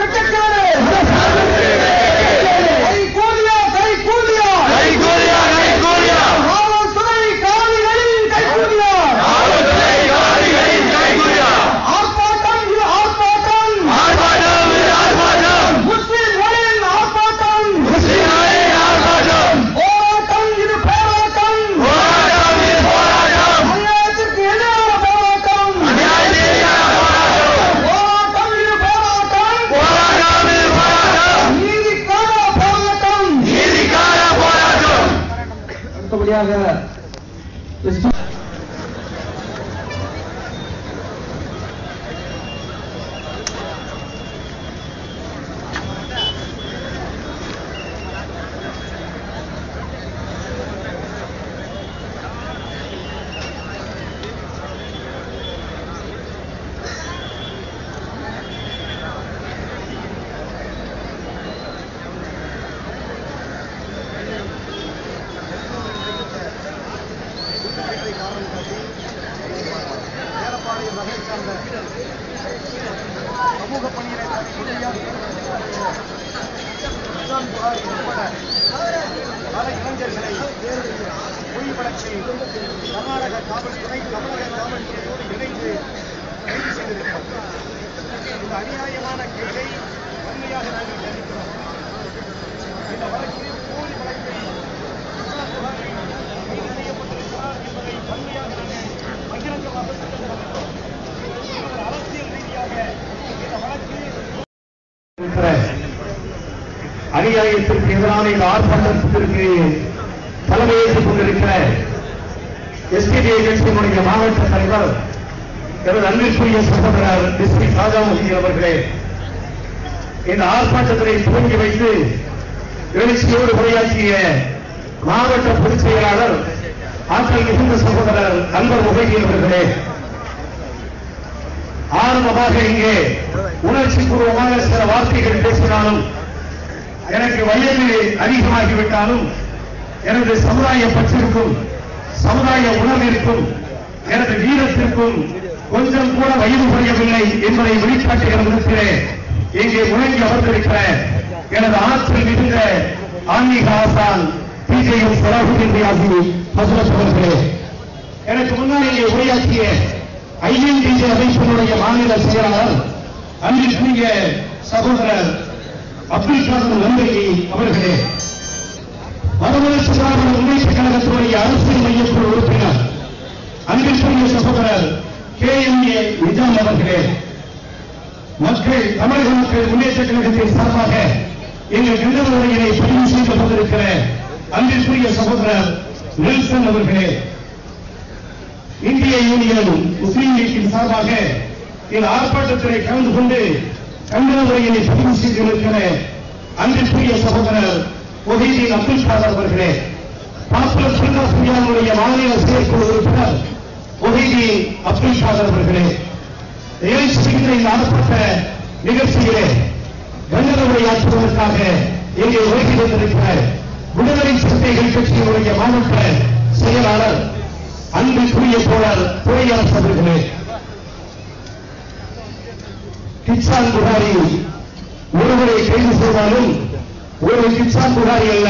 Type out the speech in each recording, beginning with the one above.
ಬಿಟ್ಟು This அநியாயத்திற்கு எதிரான இந்த ஆர்ப்பாட்டத்திற்கு தலைமை ஏற்றுக் கொண்டிருக்கிற எஸ்பிபி ஏஜென்சியினுடைய மாவட்ட தலைவர் எனது அன்பிற்குரிய சகோதரர் டிஸ்ட்ரிக்ட் ராஜாமூர்த்தி அவர்களே இந்த ஆர்ப்பாட்டத்தினை துவங்கி வைத்து எழுச்சியோடு உரையாற்றிய மாவட்ட பொதுச் செயலாளர் ஆற்றல் மிகுந்த சகோதரர் அன்பர் முகைதி அவர்களே ஆரம்பமாக இங்கே உணர்ச்சி பூர்வமாக சில வார்த்தைகள் பேசினாலும் எனக்கு வயது அதிகமாகிவிட்டாலும் எனது சமுதாய பற்றிற்கும் சமுதாய உணர்விற்கும் எனது வீரத்திற்கும் கொஞ்சம் கூட வயது குறையவில்லை என்பதை வெளிக்காட்டுகிற விதத்திலே இங்கே முழங்கி அமர்ந்திருக்கிற எனது ஆற்றல் மிகுந்த ஆன்மீக ஆசான் பிஜேஎம் சலாஹுதீன் ரியாசி ஹசரத் அவர்களே எனக்கு முன்னால் இங்கே உரையாற்றிய ஐஎன்டிஜி அமைப்பினுடைய மாநில செயலாளர் அன்பிற்குரிய சகோதரர் அப்துல் காதர் நந்தகி அவர்களே மதமலர்ச்சி சுகாதார முன்னேற்ற கழகத்தினுடைய அரசியல் மையக்குழு உறுப்பினர் அன்பிற்குரிய சகோதரர் கே எம் ஏ நிஜாம் அவர்களே மக்கள் தமிழக மக்கள் முன்னேற்ற கழகத்தின் சார்பாக எங்கள் விருது பதிவு செய்து கொண்டிருக்கிற அன்பிற்குரிய சகோதரர் நெல்சன் அவர்களே இந்திய யூனியன் முஸ்லீம் லீக்கின் சார்பாக இந்த ஆர்ப்பாட்டத்திலே கலந்து கொண்டு கண்டன உரையினை பதிவு செய்திருக்கிற அன்பிற்குரிய சகோதரர் ஒஹீதீன் அப்துல் சாதர் அவர்களே பாப்புலர் பிரகாஷ் பிரியாவுடைய மாநில செயற்குழு உறுப்பினர் ஒஹீதீன் அப்துல் சாதர் அவர்களே எழுச்சிக்கிற இந்த ஆர்ப்பாட்ட நிகழ்ச்சியிலே கண்டன ஆற்றுவதற்காக இங்கே உரைக்கு வந்திருக்கிற விடுதலை சிறுத்தைகள் கட்சியினுடைய மாவட்ட செயலாளர் அன்பிற்குரிய தோழர் துறையரசு அவர்களே கிச்சான் புகாரி. ஒருவரை கைது செய்தாலும் ஒரு கிச்சான் புகாரி அல்ல.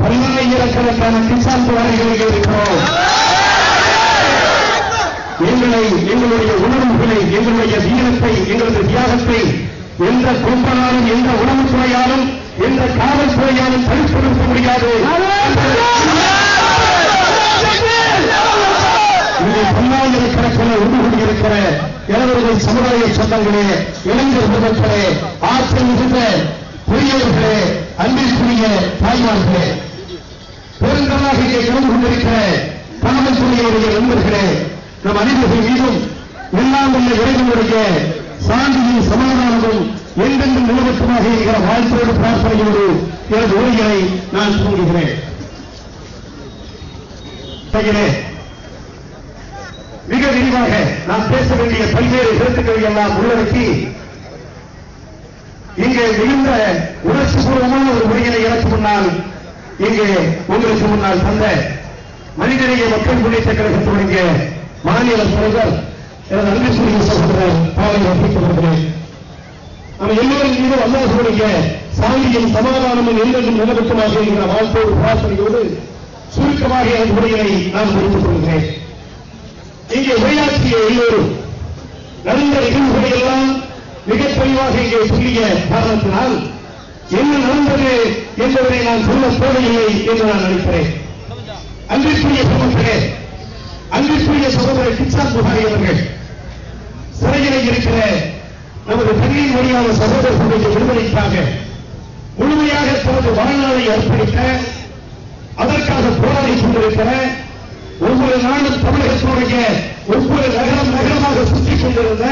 பல்லாயிரக்கணக்கான கிச்சான் புகாரிகள் இருக்கிறோம். எங்களை எங்களுடைய உணர்வுகளை எங்களுடைய வீரத்தை எங்களது தியாகத்தை எந்த கொம்பனாலும் எந்த உணவுத்துறையாலும் எந்த காவல்துறையாலும் தடுத்து நிறுத்த முடியாது. இங்கே பல்லாயிரக்கணக்கில் ஒன்று கொண்டிருக்கிற இளைஞர்கள் சமுதாய சொந்தங்களே இளைஞர் முதல்களே ஆற்றல் மிகுந்த பெரியவர்களே அன்பிற்குரிய தாய்மார்களே பெருந்தலாக இங்கே கலந்து கொண்டிருக்கிற காவல்துறையுடைய நண்பர்களே நம் அனைவர்கள் மீதும் எல்லாம் உள்ள இறைவனுடைய சாந்தியும் சமாதானமும் எங்கெங்கும் நிலவட்டுமாக இருக்கிற வாழ்க்கையோடு பிரார்த்தனையோடு எனது உரைகளை நான் தூங்குகிறேன் மிக விரிவாக நான் பேச வேண்டிய பல்வேறு கருத்துக்களை எல்லாம் உள்ளடக்கி இங்கே மிகுந்த உணர்ச்சி பூர்வமான ஒரு உரையினை எனக்கு முன்னால் இங்கே உங்களுக்கு முன்னால் தந்த மனிதநேய மக்கள் முன்னேற்ற கழகத்தினுடைய மாநில தலைவர் எனது அன்பு அன்புக்குரிய சகோதரர் பாவை வசிக்கப்படுகிறேன் நம்ம நம்ம எல்லோரும் மீது அல்லாஹுடைய சாந்தியும் சமாதானமும் என்றென்றும் நிலவட்டுமாக என்கிற வாழ்த்தோடு பிரார்த்தனையோடு சுருக்கமாக எனது உரையினை நான் முடித்துக் கொள்கிறேன். இங்கே உரையாற்றிய எல்லோரும் நடந்த நிகழ்வுகளையெல்லாம் எல்லாம் மிகத் தெளிவாக இங்கே சொல்லிய காரணத்தினால் என்ன நடந்தது என்பதை நான் சொல்ல தேவையில்லை என்று நான் நினைக்கிறேன். அன்பிற்குரிய சகோதரே அன்பிற்குரிய சகோதரர் கிச்சான் புகாரி அவர்கள் சிறையில் இருக்கிற நமது தண்ணீர் மொழியான சகோதரர்களுடைய விடுதலைக்காக முழுமையாக தனது வாழ்நாளை அர்ப்பணிக்க அதற்காக போராடி கொண்டிருக்கிற ஒவ்வொரு நாளும் தமிழகத்தினுடைய ஒவ்வொரு நகரம் நகரமாக சுற்றிக் கொண்டிருந்த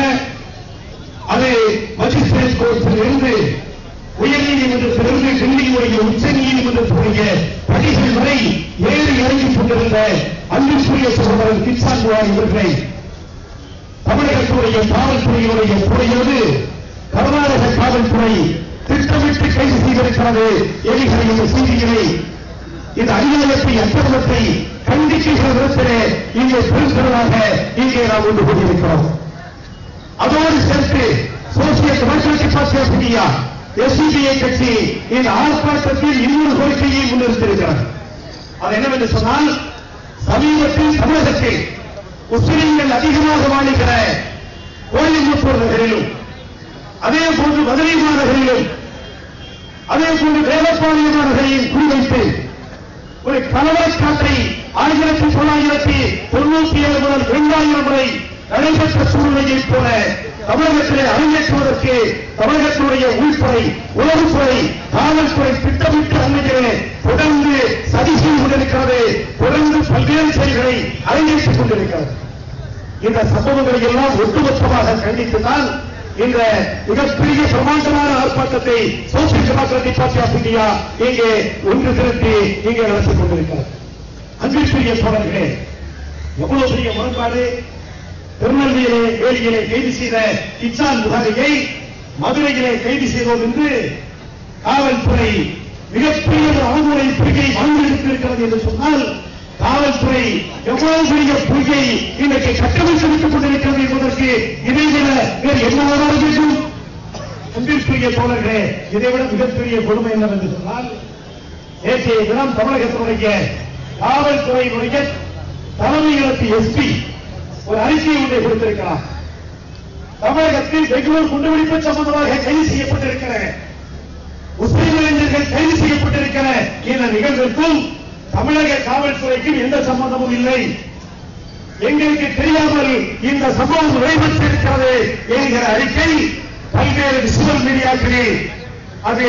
அது மஜிஸ்ட்ரேட் கோர்ட்டில் இருந்து உயர்நீதிமன்றத்திலிருந்து டெல்லியினுடைய உச்ச நீதிமன்றத்தினுடைய படிகள் வரை ஏறி இறங்கிக் கொண்டிருந்த அன்புக்குரிய சகோதரர் கிச்சான் புகாரி இவர்களை தமிழகத்துடைய காவல்துறையினுடைய துறையோடு கர்நாடக காவல்துறை திட்டமிட்டு கைது செய்திருக்கிறது. என்கிற இந்த செய்திகளை. இந்த அநியாயத்தை அக்கிரமத்தை கண்டிக்கின்ற விதத்திலே இங்கே பெருந்திரளாக இங்கே நாம் ஒன்று கூடியிருக்கிறோம் அதோடு சேர்த்து social democratic party of India SDPI கட்சி இந்த ஆர்ப்பாட்டத்தில் இன்னொரு கோரிக்கையை முன்னிறுத்திருக்கிறது அது என்னவென்று சொன்னால் சமீபத்தில் தமிழகத்தில் முஸ்லிம்கள் அதிகமாக வாழுகிற கோயம்புத்தூர் நகரிலும் அதே போன்று மதுரை மாநகரிலும் அதே போன்று வேலப்பாளையம் மாநகரையும் குறிவைத்து ஒரு கலவரக்காற்றை ஆயிரத்தி தொள்ளாயிரத்தி தொண்ணூத்தி ஏழு முதல் இரண்டாயிரம் வரை நடைபெற்ற சூழ்நிலையைப் போல தமிழகத்திலே அரங்கேற்றுவதற்கு தமிழகத்தினுடைய உள்துறை உளவுத்துறை காவல்துறை திட்டமிட்டு அன்னையிலே தொடர்ந்து சதி செய்து கொண்டிருக்கிறது. தொடர்ந்து பல்வேறு செயல்களை அரங்கேற்றிக் கொண்டிருக்கிறது. இந்த சம்பவங்களை எல்லாம் ஒட்டுமொத்தமாக கண்டித்துதான் இந்த மிகப்பெரிய பிரமாண்டமான ஆர்ப்பாட்டத்தை social democratic party of India இங்கே ஒன்று திரட்டி இங்கே நடத்திக் கொண்டிருக்கிறது. அன்பிற்குரிய சோழர்களே எவ்வளவு பெரிய முரண்பாடு திருநெல்வேலியிலே வேலியிலே கைது செய்த கிச்சான் புகாரியை மதுரையிலே கைது செய்தோம் என்று காவல்துறை மிகப்பெரிய ஒரு அவமுறை பொய்யை வாழ்ந்திருக்கிறது என்று சொன்னால் காவல்துறை எவ்வளவு பெரிய பொய்யை இன்றைக்கு கட்டமைத்து கொண்டிருக்கிறது என்பதற்கு இதைவிட வேறு என்ன வராது வேண்டும்? அன்பிற்குரிய தோழர்களே இதைவிட மிகப்பெரிய கொடுமை என்னவென்று சொன்னால் நேற்றைய தினம் தமிழகத்தினுடைய காவல்துறையினுடைய தலைமை இலக்கு எஸ்பி ஒரு அறிக்கை ஒன்றை கொடுத்திருக்கிறார். தமிழகத்தில் பெங்களூர் குண்டுவெடிப்பு சம்பந்தமாக கைது செய்யப்பட்டிருக்கிற முஸ்லிம் இளைஞர்கள் கைது செய்யப்பட்டிருக்கிற இந்த நிகழ்விற்கும் தமிழக காவல்துறைக்கும் எந்த சம்பந்தமும் இல்லை. எங்களுக்கு தெரியாமல் இந்த சம்பவம் நடைபெற்றிருக்கிறது என்கிற அறிக்கை பல்வேறு விசுவல் மீடியாக்களில் அது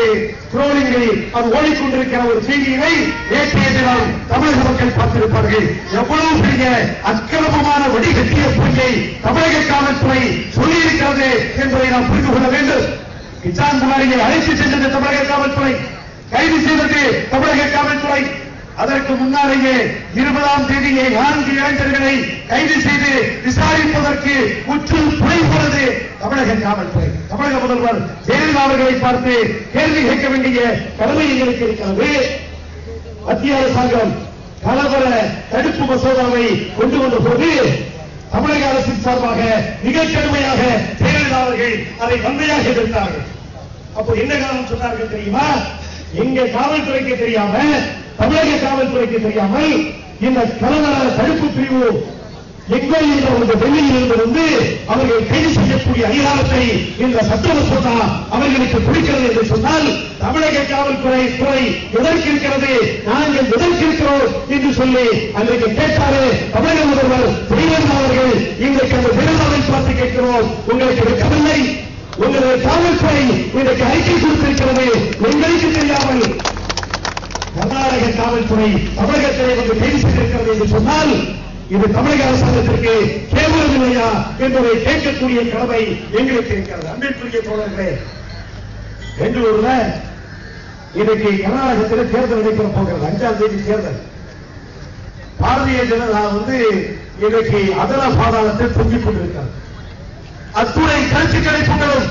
ட்ரோலிங்கில் அது ஓடிக்கொண்டிருக்கிற ஒரு செய்தியினை நேற்றைய தினம் தமிழக மக்கள் பார்த்திருப்பார்கள். எவ்வளவு பெரிய அக்கிரமமான வடிகட்டிய பொய்யை தமிழக காவல்துறை சொல்லியிருக்கிறது என்பதை நாம் புரிந்து கொள்ள வேண்டும். கிச்சான் குமாரியை அழைத்து சென்றது தமிழக காவல்துறை. கைது செய்தது தமிழக காவல்துறை. அதற்கு முன்னாலேயே இருபதாம் தேதியே நான்கு இளைஞர்களை கைது செய்து விசாரிப்பதற்கு முற்றில் துணை போனது தமிழக காவல்துறை. தமிழக முதல்வர் ஜெயலலிதா அவர்களை பார்த்து கேள்வி கேட்க வேண்டிய கடமை எங்களுக்கு இருக்கிறது. மத்திய அரசாங்கம் கலவர தடுப்பு மசோதாவை கொண்டு வந்த போது தமிழக அரசின் சார்பாக மிக கடுமையாக ஜெயலலிதா அவர்கள் அதை வன்மையாக எதிர்த்தார்கள். அப்போ என்ன காரணம் சொன்னார்கள் தெரியுமா? எங்க காவல்துறைக்கு தெரியாம தமிழக காவல்துறைக்கு தெரியாமல் இந்த கலவர தடுப்பு பிரிவு எங்கோ என்ற ஒரு டெல்லியில் இருந்து அவர்கள் கைது செய்யக்கூடிய அதிகாரத்தை இந்த சட்ட மசோதா அவர்களுக்கு கொடுக்கிறது என்று சொன்னால் தமிழக காவல்துறை துறை எதற்கு இருக்கிறது? நாங்கள் எதற்கு இருக்கிறோம் என்று சொல்லி அன்றைக்கு கேட்டாரு தமிழக முதல்வர் ஜெயலலிதா அவர்கள். இன்றைக்கு அந்த ஜெயலலிதாவை பார்த்து கேட்கிறோம். உங்களுக்கு வெட்கமில்லை உங்களுடைய காவல்துறை இன்றைக்கு அறிக்கை கொடுத்திருக்கிறது. எங்களுக்கு தெரியாமல் கர்நாடக காவல்துறை தமிழகத்திலே வந்து பேசியிருக்கிறது என்று சொன்னால் இது தமிழக அரசாங்கத்திற்கு கேவலமில்லையா என்பதை கேட்கக்கூடிய கடமை எங்களுக்கு இருக்கிறது. அன்பிற்குரிய தோழர்களே பெங்களூர்ல இன்னைக்கு கர்நாடகத்தில் தேர்தல் நடைபெற போகிறது. அஞ்சாம் தேதி தேர்தல். பாரதிய ஜனதா வந்து இன்னைக்கு அதல பாதாளத்தில் தொங்கிக் கொண்டிருக்கிறார். அத்துணை கருத்துக்களை கொண்டவர்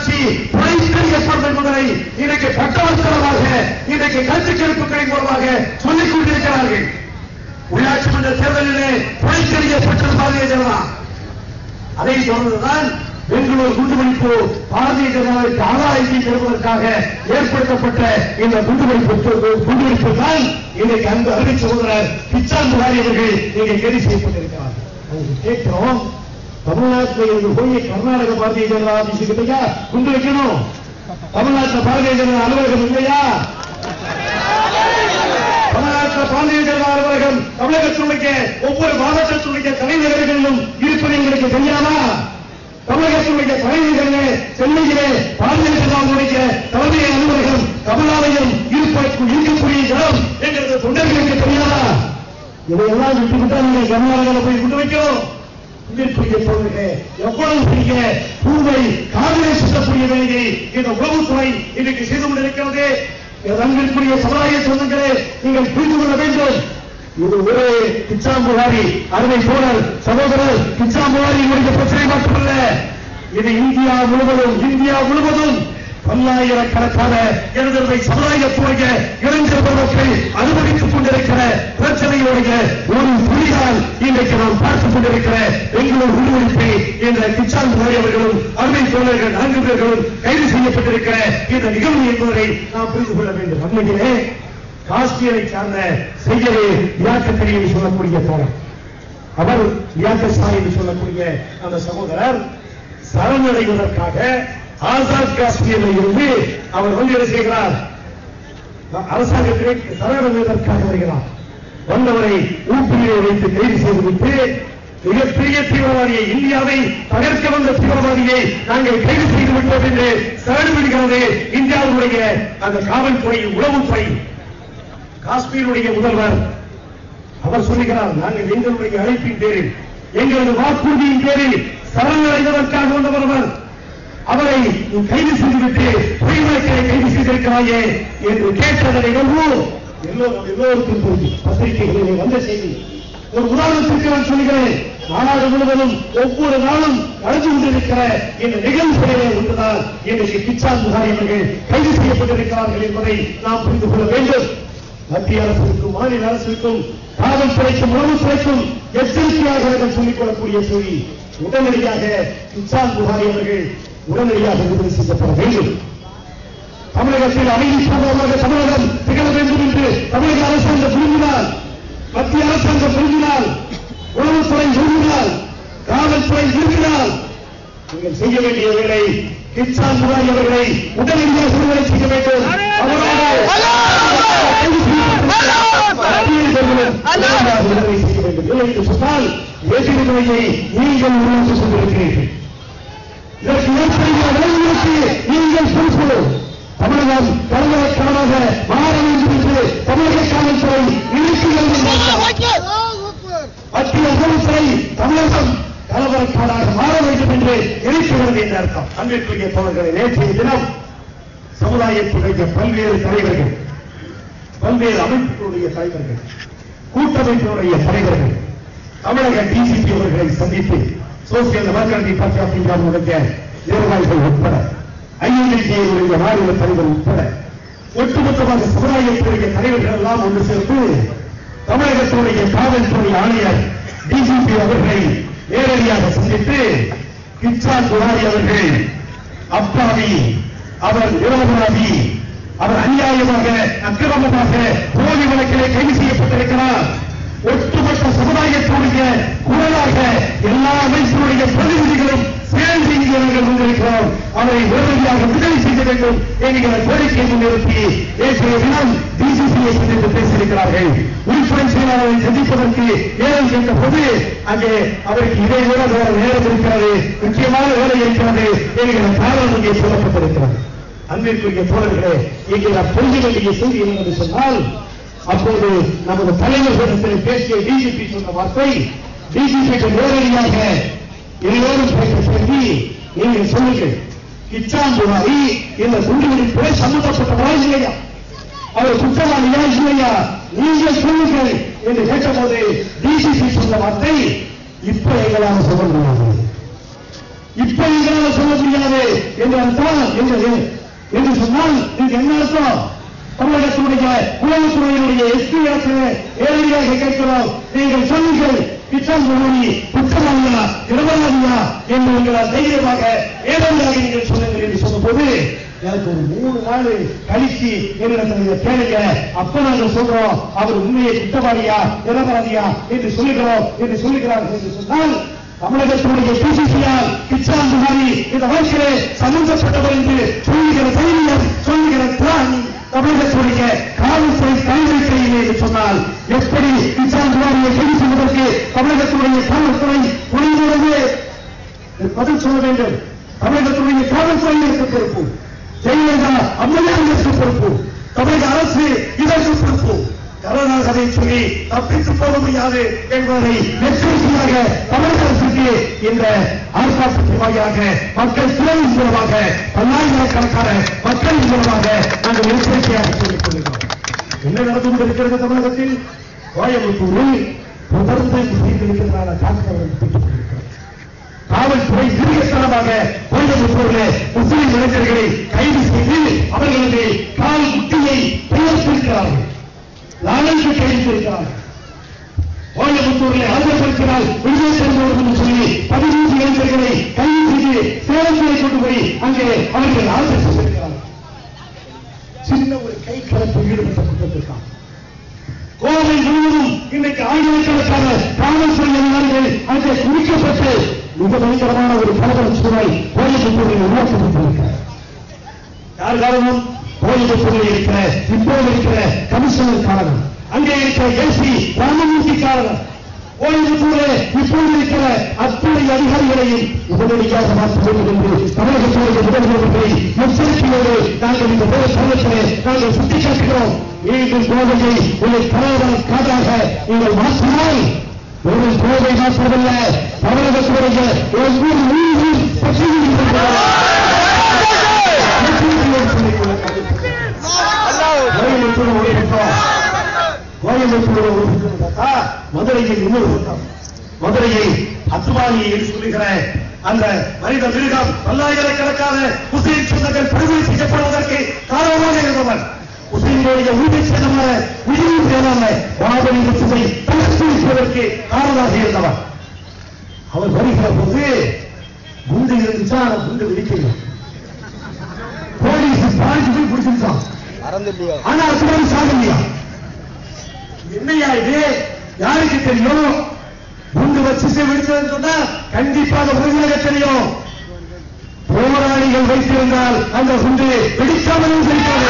ஆட்சி புனைத்தறியப்படும் என்பதனை இன்றைக்கு பட்டவர்த்தனமாக இன்றைக்கு கருத்துக்கணிப்புகளின் மூலமாக சொல்லிக் கொண்டிருக்கிறார்கள். உள்ளாட்சி மன்ற தேர்தலிலே புனைத்தறியப்பட்டது பாரதிய ஜனதா. அதை தொடர்ந்துதான் பெங்களூர் குண்டுவெடிப்பு பாரதிய ஜனதாவிற்கு ஆதாயத்தை பெறுவதற்காக ஏற்படுத்தப்பட்ட இந்த குண்டுவெடிப்பு குண்டுவெடிப்பு தான் இன்றைக்கு அன்பு அருமை சகோதரர் பிச்சாந்து வாரியவர்கள் இங்கே கைது செய்யப்பட்டிருக்கிறார் கேட்கிறோம் தமிழ்நாட்டில் இருந்து போய் கர்நாடக பாரதிய ஜனதா ஆபீஸ் கிட்டையா குண்டு வைக்கணும்? தமிழ்நாட்டில் பாரதிய ஜனதா அலுவலகம் இல்லையா? தமிழ்நாட்டில் பாரதிய ஜனதா அலுவலகம் தமிழகத்தினுடைய ஒவ்வொரு மாவட்டத்தினுடைய தலைநகர்களிலும் இருப்பது எங்களுக்கு தெரியாதா? தமிழகத்தினுடைய தலைநகரிலே சென்னையிலே பாரதிய ஜனதாவுடைய தலைமை அலுவலகம் கமலாலயம் இருப்பதற்கு இருக்கக்கூடிய இடம் எங்களுக்கு தொண்டர்களுக்கு தெரியாதா? இதையெல்லாம் விட்டுவிட்டால் நீங்கள் கர்நாடகாவில் போய் கொண்டு வைக்கிறோம். இதற்குரிய பொருள்களே எவ்வளவு பெரிய பூவை காங்கிரஸ் சுத்தக்கூடிய வேலையை இந்த உளவுத்துறை இன்றைக்கு செய்து கொண்டிருக்கிறது. அன்பிற்குரிய சமுதாய சொந்தங்களே நீங்கள் புரிந்து கொள்ள வேண்டும். இது ஒரு கிச்சாம்புகாரி அருமை தோழர் சகோதரர் கிச்சாம்புகாரி உடைய பிரச்சனை மட்டுமல்ல இது இந்தியா முழுவதும் இந்தியா முழுவதும் பல்லாயிரக்கணக்கான எனது சமுதாயத்துடைய இளைஞர் பெருமக்கள் அனுபவித்துக் கொண்டிருக்கிற பிரச்சனையுடைய ஒரு புலிகால் இன்றைக்கு நாம் பார்த்துக் கொண்டிருக்கிற எங்களோட உருவெடுப்பை என்ற கிச்சான் மோடி அவர்களும் அருமை தோழர்கள் நான்கு பேர்களும் கைது செய்யப்பட்டிருக்கிற இந்த நிகழ்வு என்பதை நாம் புரிந்து கொள்ள வேண்டும். அண்மையிலே காஷ்மீரை சார்ந்த செய்யவே வியாக்கத்திரி என்று சொல்லக்கூடிய தோழர் அவர் வியாக்கசாய் என்று சொல்லக்கூடிய அந்த சகோதரர் சரணடைவதற்காக ஆசாத் காஷ்மீரில் இருந்து அவர் வந்து என்ன செய்கிறார்? அரசாங்கத்திலே சரணடைவதற்காக வருகிறார். வந்தவரை ஊப்பிலே வைத்து கைது செய்துவிட்டு மிகப்பெரிய தீவிரவாதியை இந்தியாவை தகர்க்க வந்த தீவிரவாதியை நாங்கள் கைது செய்து விட்டோம் என்று சரணடைகிறது இந்தியாவுடைய அந்த காவல்துறை உளவுத்துறை. காஷ்மீருடைய முதல்வர் அவர் சொல்லுகிறார் நாங்கள் எங்களுடைய அழைப்பின் பேரில் எங்களது வாக்குறுதியின் பேரில் சரணடைந்ததற்காக வந்தவர் அவர். அவரை நீ கைது செய்துவிட்டு பொய்வழக்கை கைது செய்திருக்கிறாயே என்று கேட்டதனை நிகழ்வு எல்லோரும் எல்லோருக்கும் பத்திரிகைகளிலே வந்த செய்தி. ஒரு உதாரணத்திற்கு நான் சொல்கிறேன் நாடு முழுவதும் ஒவ்வொரு நாளும் நடந்து கொண்டிருக்கிற இந்த நிகழ்வுகளிலே ஒன்றுதான் இன்றைக்கு கிச்சான் புகாரி அவர்கள் கைது செய்யப்பட்டிருக்கிறார்கள் என்பதை நாம் புரிந்து கொள்ள வேண்டும். மத்திய அரசுக்கும் மாநில அரசுக்கும் காவல்துறைக்கும் உளவுத்துறைக்கும் எச்சரிக்கையாக அவர்கள் சொல்லிக் கொள்ளக்கூடிய செய்தி உடனடியாக கிச்சான் புகாரி அவர்கள் உடனடியாக விடுதலை செய்யப்பட வேண்டும். தமிழகத்தில் அமைதி பூர்வமாக தமிழகம் திகழ வேண்டும் என்று தமிழக அரசு என்று விரும்பினால் மத்திய அரசாங்கம் விரும்பினால் உளவுத்துறை விரும்பினால் காவல்துறை விரும்பினால் நீங்கள் செய்ய வேண்டிய வேலை கிச்சான் புகாரி அவர்களை உடனடியாக விடுதலை செய்ய வேண்டும். விடுதலை செய்ய வேண்டும். இல்லை என்று சொன்னால் எதிர்மறையை நீங்கள் உருவாக்கிக் கொண்டிருக்கிறீர்கள் இதற்கு ஏற்படுகிற நீங்கள் பொறுப்பு தமிழகம் கலவரக்காரமாக மாற வேண்டும். தமிழக காவல்துறை இருக்கிறது மத்திய தமிழகம் மாற வேண்டும் என்று இருக்கிறது என்ற அர்த்தம். அன்பிற்குரிய தோழர்களை நேற்றைய தினம் சமுதாயத்துடைய பல்வேறு தலைவர்கள் பல்வேறு அமைப்புகளுடைய தலைவர்கள் கூட்டமைப்பினுடைய தலைவர்கள் தமிழக டிசிபி அவர்களை சந்தித்து சோசியல் டெமோக்ராட்டிக் பார்ட்டி ஆஃப் இந்தியாவுடைய நிர்வாகிகள் உட்பட ஐஎன்டிஏவுடைய மாநில தலைவர் உட்பட ஒட்டுமொத்தமாக சமுதாயத்துடைய தலைவர்கள் எல்லாம் ஒன்று சேர்த்து தமிழகத்துடைய காவல்துறை ஆணையர் டிஜிபி அவர்களை நேரடியாக சந்தித்து கிச்சான் குலாரி அவர்கள் அப்பாவி அவர் நிரபராதி அவர் அநியாயமாக அக்கிரமமாக போலி வழக்கிலே கைது செய்யப்பட்டிருக்கிறார். ஒட்டுமொத்த சமுதாயத்துடைய குரலாக எல்லா அமைப்பினுடைய பிரதிநிதிகளும் சேர்ந்து இங்கே நாங்கள் வந்திருக்கிறோம். அவரை உடனடியாக விடுதலை செய்ய வேண்டும் என்கிற கோரிக்கையை முன்னிறுத்தி நேற்றைய தினம் டிசிசியை சந்தித்து பேசியிருக்கிறார்கள். உள்துறை செயலாளரை சந்திப்பதற்கு நேரம் சென்ற போது அங்கே அவருக்கு இதை விட வேற நேரம் இருக்கிறது முக்கியமான வேலை இருக்கிறது என்கிற காரணம் இங்கே சொல்லப்பட்டிருக்கிறது. அன்பிற்குரிய தோழர்களே இங்கே நான் புரிந்து வேண்டிய செய்தி என்னவென்று சொன்னால் அப்போது நமது தலைவர் பேசிய டிஜிபி சொன்ன வார்த்தை டிஜிபி நேரடியாக எல்லோரும் பேச சொல்லி நீங்கள் சொல்லுங்கள். இச்சாம்புவாரி இந்த குண்டுவெடிப்பு சம்பந்தப்பட்டவரா இல்லையா அவர் குற்றவாளியா இல்லையா நீங்கள் சொல்லுங்கள் என்று கேட்டபோது டிசிபி சொன்ன வார்த்தை இப்ப எங்களால் சொல்ல முடியாது. இப்ப எங்களால் சொல்ல முடியாது என்று அர்த்தம் என்று சொன்னால் நீங்க என்ன அர்த்தம்? தமிழகத்தினுடைய உளவுத்துறையினுடைய எஸ்பி இடத்தில் நேரடியாக கேட்கிறோம். நீங்கள் சொல்லுங்கள் கிச்சன் முகமி குற்றவாளியா நிரபராதியா என்று உங்களால் தைரியமாக நேரடியாக நீங்கள் சொல்லுங்கள் என்று சொன்னபோது எனக்கு ஒரு மூணு நாள் கழிச்சு என்னிடத்தில் இதை கேளுங்க. அப்ப நாங்கள் சொல்றோம் அவர் உண்மையை குற்றவாளியா நிரபராதியா என்று சொல்லுகிறோம் என்று சொல்லுகிறார் என்று சொன்னால் தமிழகத்தினுடைய பிசிசியால் கிச்சான் புகாரி இந்த வழக்கிலே சம்பந்தப்பட்டவர் என்று சொல்லுகிற தைரியம் சொல்லுகிற திராணி தமிழகத்துடைய காவல்துறை தலைமை செய்யுங்க என்று சொன்னால் எப்படி கிச்சான் புகாரியை கைது செய்வதற்கு தமிழகத்துடைய காவல்துறை புரிந்துள்ளது பதில் சொல்ல வேண்டும். தமிழகத்துடைய காவல்துறையினருக்கு பொறுப்பு. ஜெயலலிதா அம்மையாருக்கு பொறுப்பு. தமிழக அரசு இதற்கு பொறுப்பு. கருணாகரை சொல்லி தப்பித்து போக முடியாது என்பதை எச்சரிக்கையாக தமிழக அரசுக்கு இந்த ஆர்ப்பாட்டத்தின் வாயிலாக மக்கள் துறையின் மூலமாக பல்லாயிரக்கணக்கான மக்களின் மூலமாக நாங்கள் எச்சரிக்கையாக சொல்லிக் கொள்கிறோம். என்ன நடந்து கொண்டிருக்கிறது தமிழகத்தில்? கோயம்புத்தூரில் தொடர்ந்து செய்திருக்கிறதான தாக்குதல் திட்டமிட்டிருக்கிறது காவல்துறை சிறியத்தனமாக கோயம்புத்தூரில் முஸ்லிம் இளைஞர்களை கைது செய்து அவர்களுக்கு கால் முட்டியை பெயர்த்திருக்கிறார்கள் லாலஞ்சு கைது செய்கிறார்கள் கோயம்புத்தூரில் ஆஜர்படுத்தினால் விடுதலை தருவோம் என்று சொல்லி பதிமூன்று இளைஞர்களை கைது செய்து சேலத்திலே கொண்டு போய் அங்கே அவர்கள் ஆஜர் செய்திருக்கிறார் சின்ன ஒரு கை கலப்பில் ஈடுபட்ட குற்றத்திற்காக கோவை முழுவதும் இன்றைக்கு ஆயிரக்கணக்கான காவல்துறை அதிகாரிகள் அங்கே குறிக்கப்பட்டு மிக பயங்கரமான ஒரு பரபர சூழல் கோயம்புத்தூரில் உருவாக்கப்பட்டிருக்கிறார் யார் காரணம்? கோயம்புத்தூரில் இருக்கிற இப்போது இருக்கிற கமிஷனர் காரணம் அங்கே இருக்கிற எஸ்பி ராமமூர்த்தி காரணம் கோயம்புத்தூரில் இப்போது இருக்கிற அத்துறை அதிகாரிகளையும் உடனடியாக மாற்ற வேண்டும் என்று தமிழகத்துடைய முதல்வர்களை எச்சரிக்கையோடு நாங்கள் இந்த போர் சமயத்திலே நாங்கள் சுட்டிக்காட்டுகிறோம். மீண்டும் கோவையை ஒரு கலாதார காடாக நீங்கள் மாற்றினால் வெறும் கோவை மாற்றமல்ல தமிழகத்துடைய ஒவ்வொரு ஊரிலும் பற்றியும் கோயம்புத்தூர் கோயம்புத்தூர் ஒரு பக்கம் பார்த்தா மதுரையில் இன்னொரு கூட்டம் மதுரையை அத்துவானியை என்று சொல்லுகிற அந்த மனித மிருகம் பல்லாயிரக்கணக்கான முஸ்லிம் சொந்தங்கள் படுகொலை செய்யப்படுவதற்கு காரணமாக இருந்தவர் முஸ்லிம்களுடைய உரிமை சேதமான உயிரின் மேலான வாபரி முற்றுகை தடுத்து காரணமாக இருந்தவர் அவர் வருகிற போது குண்டு இருந்துச்சா குண்டு வெடிக்கல போலீஸ் பாஞ்சு போய் பிடிச்சிருச்சான் ஆனா அசுவாரி சாகலையா என்னையா இது? யாருக்கு தெரியும்? குண்டு வச்சு வெடிச்சதுன்னு சொன்னா கண்டிப்பாக உலக தெரியும். போராளிகள் வைத்திருந்தால் அந்த குண்டு வெடிக்காமலும் செய்யாது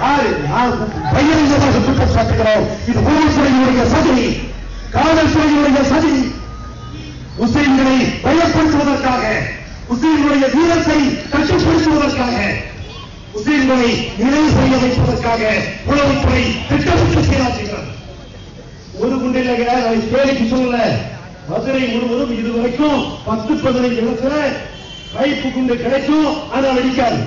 யாரு? யார் பகிரங்கமாக குற்றம் சாட்டுகிறோம் இது போலீஸ்துறையினுடைய சதி. காவல்துறையினுடைய சதி. முஸ்லிம்களை பயப்படுத்துவதற்காக முஸ்லிம்களுடைய வீரத்தை கட்டுப்படுத்துவதற்காக முஸ்லிம்களை நிறைவு செய்ய வைப்பதற்காக உளவுத்துறை திட்டமிட்டு செயலாற்றுகிறது ஒரு குண்டில் அதை கேலிக்கு சொல்லல மதுரை முழுவதும் இதுவரைக்கும் பத்து பதினைந்து இடத்துல வைப்பு குண்டு கிடைக்கும். ஆனா வெடிக்காது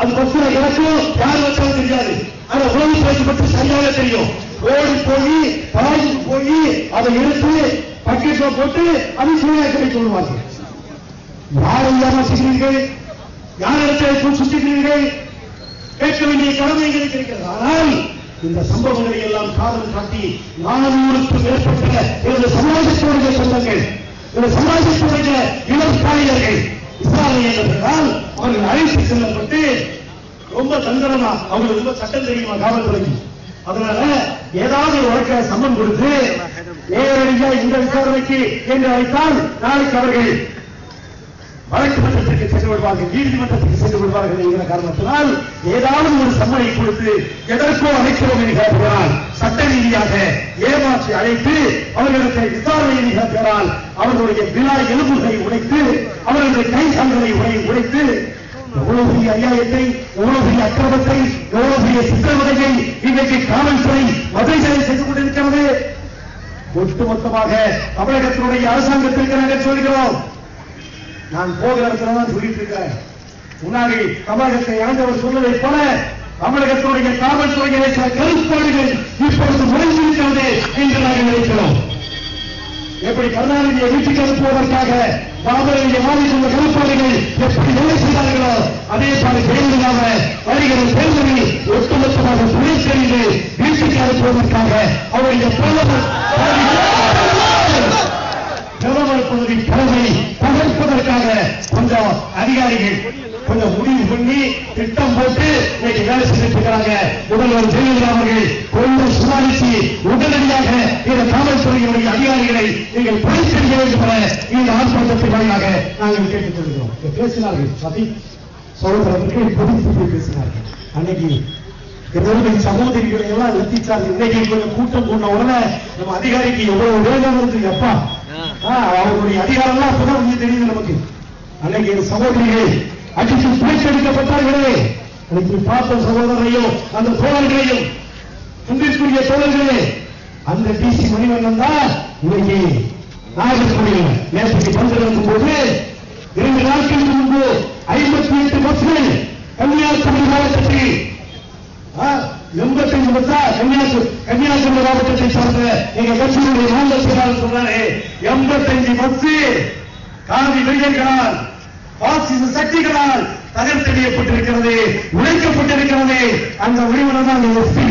அது பஸ்ல எனக்கும் யார் வச்சாலும் தெரியாது. ஆனா உளவுத்துறைக்கு மட்டும் சரியாக தெரியும். ஓடி போய் பாய்ந்து போய் அதை எடுத்து பக்கெட்ல போட்டு அதை சூழ்நிலை சொல்லுவாங்க யாரை செய்கிறீர்கள்? யாரிடத்தில் சுற்றுகிறீர்கள் கேட்க வேண்டிய கடமை எங்களுக்கு இருக்கிறது? ஆனால் இந்த சம்பவங்களை எல்லாம் காதல் காட்டி நானூறுக்கு மேற்பட்ட இந்த சமாஜத்துடைய சொந்தங்கள் இந்த சமாஜத்துடைய இளம் காரியர்கள் இஸ்லாமியர்கள் அவர்கள் அழைத்து செல்லப்பட்டு ரொம்ப தந்திரமா அவங்களுக்கு ரொம்ப சட்டம் தெரியுமா காவல்துறைக்கு? அதனால ஏதாவது ஒரு வழக்க சம்மன் கொடுத்து நேரடியாக இந்த விசாரணைக்கு என்று அழைத்தால் நாளைக்கு அவர்கள் வழக்குமன்றத்திற்கு சென்று விடுவார்கள் நீதிமன்றத்திற்கு சென்று விடுவார்கள் என்கிற காரணத்தினால் ஏதாவது ஒரு சம்மனை கொடுத்து எதற்கோ அழைக்கிறோம் என்கிறார் சட்ட ரீதியாக ஏமாற்றி அழைத்து அவர்களுக்கு விசாரணை நிகழ்த்தினால் அவர்களுடைய விழா எலும்புகளை உடைத்து அவர்களுடைய கை சான்றுகளை உடை உடைத்து எவ்வளவு பெரிய அநியாயத்தை எவ்வளவு பெரிய அக்கிரமத்தை எவ்வளவு பெரிய சித்திரவதையை இன்றைக்கு காவல்துறை மதுரைகளை செய்து கொண்டிருக்கிறது. ஒட்டுமொத்தமாக தமிழகத்தினுடைய அரசாங்கத்திற்கு நாங்கள் சொல்கிறோம் நான் போகிற இடத்துல தான் சொல்லிட்டு இருக்கிறேன் முன்னாடி தமிழகத்தை ஆண்டவர் சொன்னதை போல தமிழகத்துடைய காவல்துறையிலே சில கருப்பாடுகள் இப்பொழுது முறைந்திருக்கிறது என்று நாங்கள் நினைக்கிறோம். எப்படி கருணாநிதியை வீட்டுக்கு அனுப்புவதற்காக பாபரையை மாறி கொண்ட கருப்பாடுகள் எப்படி வேலை செய்தார்களோ அதே போல ஜெயலலிதாவ வருகிற தேர்தலில் ஒட்டுமொத்தமாக துணை துணைச்செறிந்து வீட்டுக்கு அனுப்புவதற்காக அவருடைய பிரதமர் பிரதமர் பகுதி பதவை தகர்ப்பதற்காக கொஞ்சம் அதிகாரிகள் கொஞ்சம் முடிவு பண்ணி திட்டம் போட்டு இன்னைக்கு வேலை செஞ்சுட்டு இருக்காங்க முதல்வர் ஜெயலலிதா அவர்கள் கொஞ்சம் சுதாரிச்சு உடனடியாக இந்த காவல்துறையினுடைய அதிகாரிகளை நீங்கள் பரிசீலிக்க வேண்டும் என இந்த ஆர்ப்பாட்டத்தின் வாயிலாக நாங்கள் கேட்டுக் கொள்கிறோம் பேசினார்கள். சதி சகோதரர்கள் பொதுத்து பேசினார்கள். அன்னைக்கு என்னுடைய சகோதரிகளை எல்லாம் நிறுத்திச்சார் இன்னைக்கு கொஞ்சம் கூட்டம் கூட்ட உடனே நம்ம அதிகாரிக்கு எவ்வளவு வேகம் இருக்கு அப்பா அவருடைய அதிகாரம் எல்லாம் அப்பதான் வந்து தெரியுது நமக்கு. அன்னைக்கு என் சகோதரிகள் அடித்து பேச்செடுக்கப்பட்டார்களே அன்னைக்கு பார்த்த சகோதரரையும் அந்த தோழர்களையும் அன்பிற்குரிய தோழர்களே அந்த டிசி மணிவண்ணன் தான் இன்னைக்கு நாகர்கோவில் நேற்று பந்திருக்கும் போது இரண்டு நாட்களுக்கு முன்பு ஐம்பத்தி எட்டு பஸ்கள் கன்னியாகுமரி மாவட்டத்தில் எண்பத்தஞ்சு பஸ்ஸா கன்னியாகுமரி கன்னியாகுமரி மாவட்டத்தை சார்ந்த எங்க கட்சியினுடைய மாநில செயலாளர் சொன்னாரு எண்பத்தஞ்சு பஸ் காந்தி வெறியர்களால் பாசிச சக்திகளால் தகர்த்தெறியப்பட்டிருக்கிறது உழைக்கப்பட்டிருக்கிறது அந்த உரிமனை தான் எஸ்பி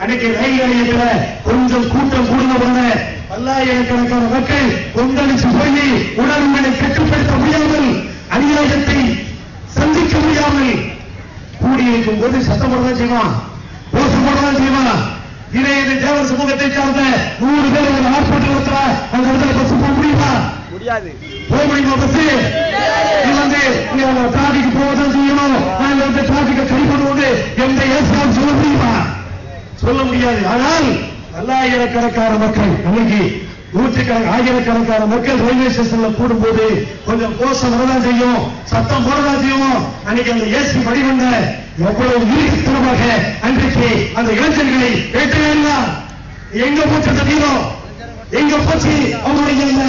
அன்னைக்கு ரயில் நிலையத்தில் கொஞ்சம் கூட்டம் கூடுன உடனே பல்லாயிரக்கணக்கான மக்கள் கொந்தளிச்சு போய் உணர்வுகளை கட்டுப்படுத்த முடியாமல் அநியாயத்தை சந்திக்க முடியாமல் கூடியிருக்கும் போது சத்தம் போடதான் செய்வான். கோஷம் போடதான் செய்வான். இதே இது தேவர் சமூகத்தை சார்ந்த நூறு பேர் ஒரு ஆர்ப்பாட்டம் நடத்துறா அந்த இடத்துல பஸ் போக முடியுமா? முடியாது. போக முடியுமா பஸ் நீ வந்து டிராபிக் போவதான் செய்யணும். நாங்க வந்து டிராபிக்கை சரி பண்ணுவோம் எந்த ஏற்பாடு சொல்ல முடியுமா? சொல்ல முடியாது. ஆனால் பல்லாயிரக்கணக்கான மக்கள் அன்னைக்கு நூற்றுக்கணக்கான ஆயிரக்கணக்கான மக்கள் ரயில்வே ஸ்டேஷன்ல கூடும்போது கொஞ்சம் கோஷம் வரதான் செய்யும் சத்தம் போடதான் செய்யும். அன்னைக்கு அந்த ஏசி வடிவந்த எவ்வளவு வீரத்தனமாக அன்றைக்கு அந்த இளைஞர்களை வேட்டையாடினார் எங்க போச்சு அந்த வீரம் எங்க போச்சு? அவருடைய அந்த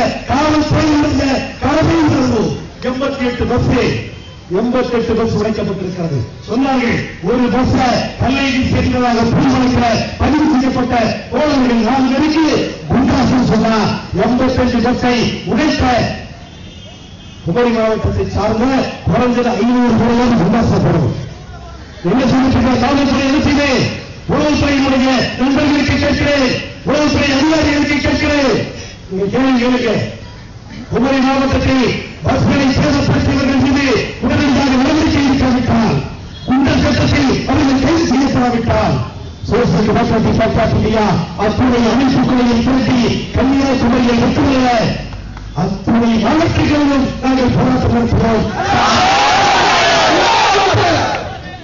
இருந்த கடமைங்கிறது எண்பத்தி எட்டு பஸ் எண்பத்தி எட்டு பஸ் உடைக்கப்பட்டிருக்கிறது. சொன்னார்கள் ஒரு பஸ் கல்லை சேர்ந்ததாக பூமலைக்கிற பதிவு செய்யப்பட்ட தோழர்கள் நாலு பேருக்கு குண்டாசம் சொன்னா எண்பத்தஞ்சு பஸ்ஸை உடைத்த குமரி மாவட்டத்தை சார்ந்த குறைஞ்சது ஐநூறு பேரும் சந்தோஷப்படும் என்ன சொல்லிட்டு காவல்துறை எழுச்சினே உளவுத்துறையினுடைய நண்பர்களுக்கு கேட்கிறேன். உளவுத்துறை அதிகாரிகளுக்கு கேட்கிறேன். நீங்க கேள்வி கேளுங்க. குமரி மாவட்டத்தில் பஸ்களை சேதப்படுத்தியவர்கள் மீது உடனடியாக நடவடிக்கை எடுக்காவிட்டால் குண்டர் சட்டத்தில் அவர்கள் கைது செய்யப்படாவிட்டால் social democratic party of India அத்துணை அமைப்புகளையும் திரட்டி கன்னியாகுமரியில் மட்டுமல்ல அத்துணை வழக்குகளிலும் நாங்கள் போராட்டம் நடத்துகிறோம்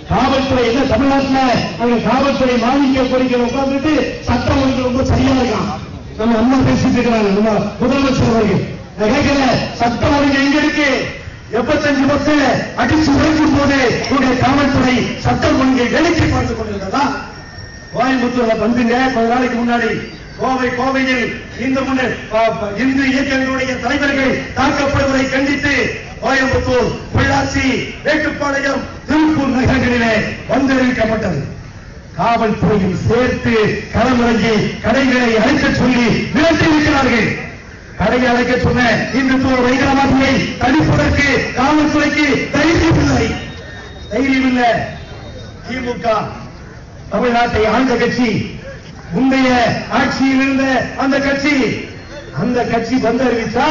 காவல்துறை என்ன தமிழ்நாட்டில் நாங்கள் காவல்துறை மாணிக்க கோரிக்கை உட்கார்ந்துட்டு சட்டம் ஒழுங்கு ரொம்ப சரியா இருக்கான் நம்ம அம்மா பேசிட்டு இருக்கிறாங்க நம்ம முதலமைச்சர் அவர்கள் நான் கேட்கிறேன் சட்டம் ஒழுங்கு எங்க இருக்கு எண்பத்தஞ்சு பத்து அடிச்சு உழைக்கும் போது உங்களுடைய காவல்துறை சட்டம் ஒழுங்கை வேலைக்கு பார்த்துக் கொண்டிருந்ததா கோயம்புத்தூர்ல வந்துங்க கொஞ்ச நாளைக்கு முன்னாடி கோவை கோவையில் இந்த முன்ன இந்து இயக்கங்களுடைய தலைவர்கள் தாக்கப்படுவதை கண்டித்து கோயம்புத்தூர் பொள்ளாச்சி வேட்டுப்பாளையம் திருப்பூர் நகரங்களிலே வந்தறிவிக்கப்பட்டது. காவல்துறையும் சேர்த்து களமிறங்கி கடைகளை அழைக்க சொல்லி நிறுத்தியிருக்கிறார்கள் கடையை அழைக்க சொன்ன இந்துத்துவ வைகரவாதியை தடுப்பதற்கு காவல்துறைக்கு தைரியம் இல்லை. தைரியம் இல்லை. திமுக தமிழ்நாட்டை ஆண்ட கட்சி முந்தைய ஆட்சியில் இருந்த அந்த கட்சி அந்த கட்சி வந்து அறிவித்தா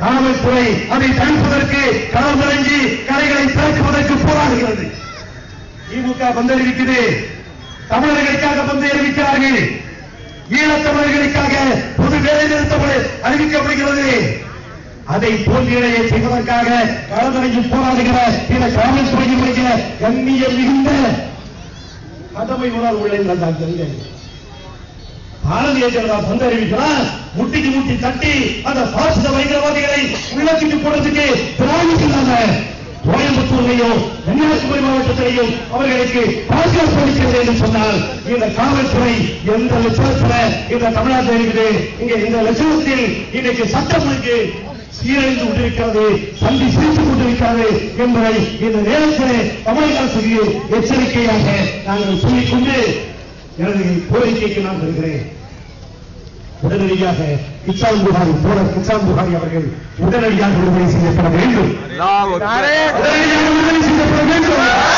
காவல்துறை அதை தடுப்பதற்கு களமிறங்கி கடைகளை திறக்குவதற்கு போராடுகிறது. திமுக வந்து அறிவிக்குது தமிழர்களுக்காக வந்து அறிவிக்கிறார்கள். ஈழத்தமிழர்களுக்காக பொது வேலை நிறுத்தம் அறிவிக்கப்படுகிறது. அதை தோல்வியடைய செய்வதற்காக களமிறங்கி போராடுகிற இந்த காவல்துறையினுடைய கண்ணியம் மிகுந்த கடமை உணர்வு உள்ள இந்த பாரதிய ஜனதா சொந்த அறிவிக்கிறார். முட்டிக்கு முட்டி தட்டி அந்த பாசித பயங்கரவாதிகளை உள்ளத்துக்கு போடுறதுக்கு திராவிட கோயம்புத்தூர்லையும் கன்னியாகுமரி மாவட்டத்திலையும் அவர்களுக்கு பாதுகாப்பு அளிக்கிறது என்று சொன்னால் இந்த காவல்துறை எந்த லட்சணத்தில் இந்த தமிழ்நாட்டில் இருக்குது? இங்க இந்த லட்சணத்தில் இன்னைக்கு சட்டம் இருக்கு. சீரழிந்து கொண்டிருக்கிறது சந்தி சிரித்துக் கொண்டிருக்கிறது என்பதை இந்த நேரத்தில் தமிழக அரசுக்கு எச்சரிக்கையாக நாங்கள் சொல்லிக்கொண்டு எனது கோரிக்கைக்கு நான் வருகிறேன். உடனடியாக கிச்சான் புகாரி தோழர் கிச்சான் புகாரி அவர்கள் உடனடியாக விடுதலை செய்யப்பட வேண்டும். உடனடியாக விடுதலை செய்யப்பட வேண்டும்.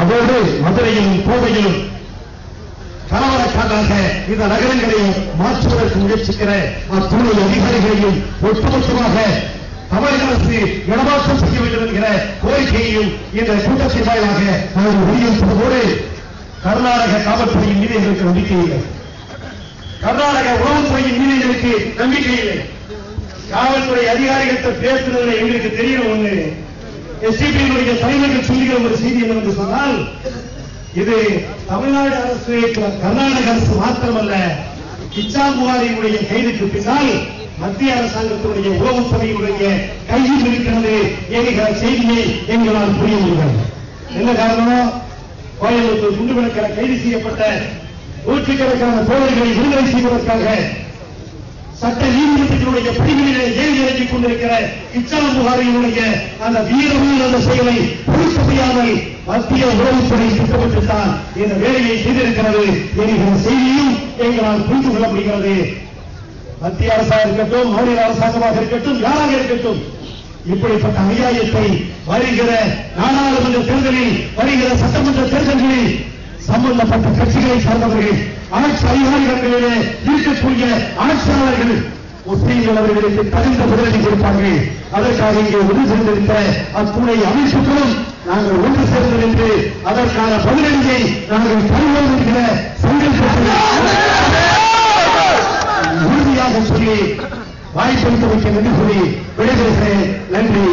அதோடு மதுரையிலும் கோவையிலும் கலவரக்காரராக இந்த நகரங்களையும் மாற்றுவதற்கு முயற்சிக்கிற அத்துணை அதிகாரிகளையும் ஒட்டுமொத்தமாக தமிழக அரசு இடமாற்றம் செய்ய வேண்டும் என்கிற கோரிக்கையையும் இந்த கூட்டத்தின் வாயிலாக நாங்கள் வலியுறுத்துவதோடு கர்நாடக காவல்துறையின் மீது எங்களுக்கு நம்பிக்கை இல்லை. கர்நாடக உளவுத்துறையின் மீது எங்களுக்கு நம்பிக்கை இல்லை. காவல்துறை அதிகாரிகள்கிட்ட பேசுறது எங்களுக்கு தெரியும் ஒண்ணு எஸ்டிபியினுடைய தலைவர்கள் சொல்லுகிற ஒரு செய்தி என்னவென்று சொன்னால் இது தமிழ்நாடு அரசு கர்நாடக அரசு மாத்திரமல்ல இச்சாபுவாரியுடைய கைதுக்கு பின்னால் மத்திய அரசாங்கத்தினுடைய உளவுத்துறையினுடைய கையில் இருக்கிறது என்கிற செய்தியை எங்களால் புரிய முடிகிறது. என்ன காரணம்? கோயம்புத்தூர் குண்டுவிளக்கிற கைது செய்யப்பட்ட நூற்றுக்கணக்கான தோழர்களை விடுதலை செய்வதற்காக சட்ட நீதிமன்றத்தினுடைய பிரிவினை ஜெயில் இறங்கிக் கொண்டிருக்கிற இச்சாம் புகாரியினுடைய அந்த வீரமான அந்த செயலை பொறுக்க செய்யாமல் மத்திய உறவுத்துறை திட்டமிட்டுத்தான் இந்த வேலையை செய்திருக்கிறது. என்கிற செய்தியும் எங்களால் புரிந்து கொள்ள முடிகிறது. மத்திய அரசாக இருக்கட்டும் மாநில அரசாங்கமாக இருக்கட்டும் யாராக இருக்கட்டும் இப்படிப்பட்ட அநியாயத்தை வருகிற நாடாளுமன்ற தேர்தலில் வருகிற சட்டமன்ற தேர்தல்களில் சம்பந்தப்பட்ட கட்சிகளை சார்ந்தவர்கள் ஆட்சி அதிகாரிகளிலே இருக்கக்கூடிய ஆட்சியாளர்கள் முஸ்லீம்கள் அவர்களுக்கு தகுந்த உதவி கொடுப்பார்கள் அதற்காக இங்கே ஒன்று சேர்ந்திருந்த அத்துணை அமைப்புகளும் நாங்கள் ஒன்று சேர்ந்து நின்று அதற்கான பதிலடியை நாங்கள் தருவோம் என்கிற சங்கல்பத்தை உறுதியாக சொல்லி வாய்ப்பளித்தமைக்கு நன்றி சொல்லி விடைபெறுகிறேன். நன்றி.